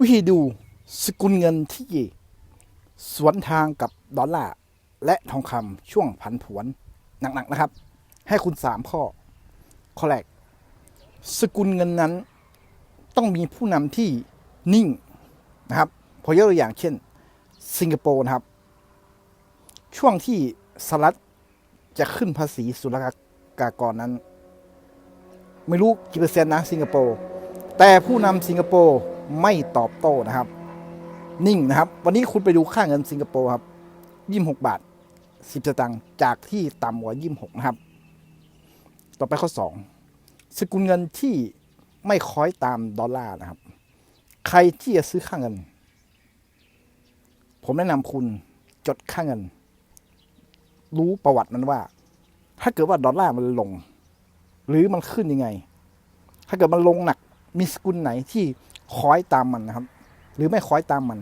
วิธีดูสกุลเงินที่สวนทางกับดอลลาร์และทองคำช่วงผันผวนหนักๆนะครับ ให้คุณสามข้อ ข้อแรก สกุลเงินนั้นต้องมีผู้นำที่นิ่งนะครับพอยกตัวอย่างเช่น สิงคโปร์นะครับ ช่วงที่สหรัฐจะขึ้นภาษีศุลกากรนั้น ไม่รู้กี่เปอร์เซ็นต์นะสิงคโปร์ แต่ผู้นำสิงคโปร์ ไม่ตอบโต้นะครับ นิ่งนะครับ วันนี้คุณไปดูค่าเงินสิงคโปร์ครับยี่สิบหกบาทสิบสตางค์จากที่ต่ำกว่ายี่สิบหกนะครับ ต่อไปข้อสองสกุลเงินที่ไม่คล้อยตามดอลลาร์นะครับ ใครที่จะซื้อค่าเงิน ผมแนะนำคุณจดค่าเงิน รู้ประวัติมันว่า ถ้าเกิดว่าดอลลาร์มันลง หรือมันขึ้นยังไง ถ้าเกิดมันลงหนักมีสกุลไหนที่ คอยตามมันนะครับ หรือไม่คอยตามมัน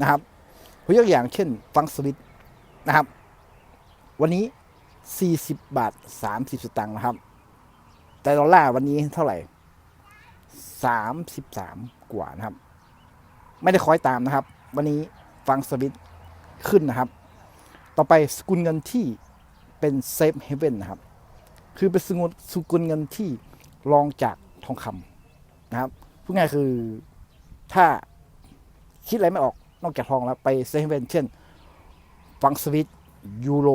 นะครับยกอย่างเช่นฟังสวิตนะครับ วันนี้ 40 บาท 30 สตางค์นะครับ แต่ดอลลาร์วันนี้เท่าไหร่ 33 กว่านะครับ ไม่ได้คอยตามนะครับ วันนี้ฟังสวิตขึ้นนะครับ ต่อไปสกุลเงินที่เป็นเซฟเฮเว่นนะครับ คือเป็นสกุลสกุลเงินที่รองจากทองคำนะครับพูดง่ายคือ ถ้าคิดอะไรไม่ออกนอกจากทองแล้วไปเซฟเว่นเช่นฟังสวิตยูโร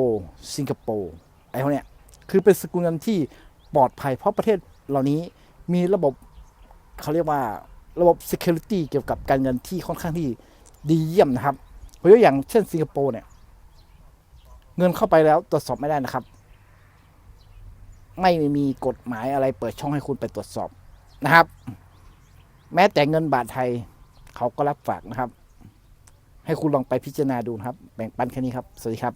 สิงคโปร์ไอ้พวกเนี้ยคือเป็นสกุลเงินที่ปลอดภัยเพราะประเทศเหล่านี้มีระบบเขาเรียกว่าระบบ security เกี่ยวกับการเงินที่ค่อนข้างที่ดีเยี่ยมนะครับยกอย่างเช่นสิงคโปร์เนี่ย เงินเข้าไปแล้วตรวจสอบไม่ได้นะครับ ไม่มีกฎหมายอะไรเปิดช่องให้คุณไปตรวจสอบนะครับ แม้แต่เงินบาทไทยเขาก็รับฝากนะครับ ให้คุณลองไปพิจารณาดูครับ แบ่งปันแค่นี้ครับ สวัสดีครับ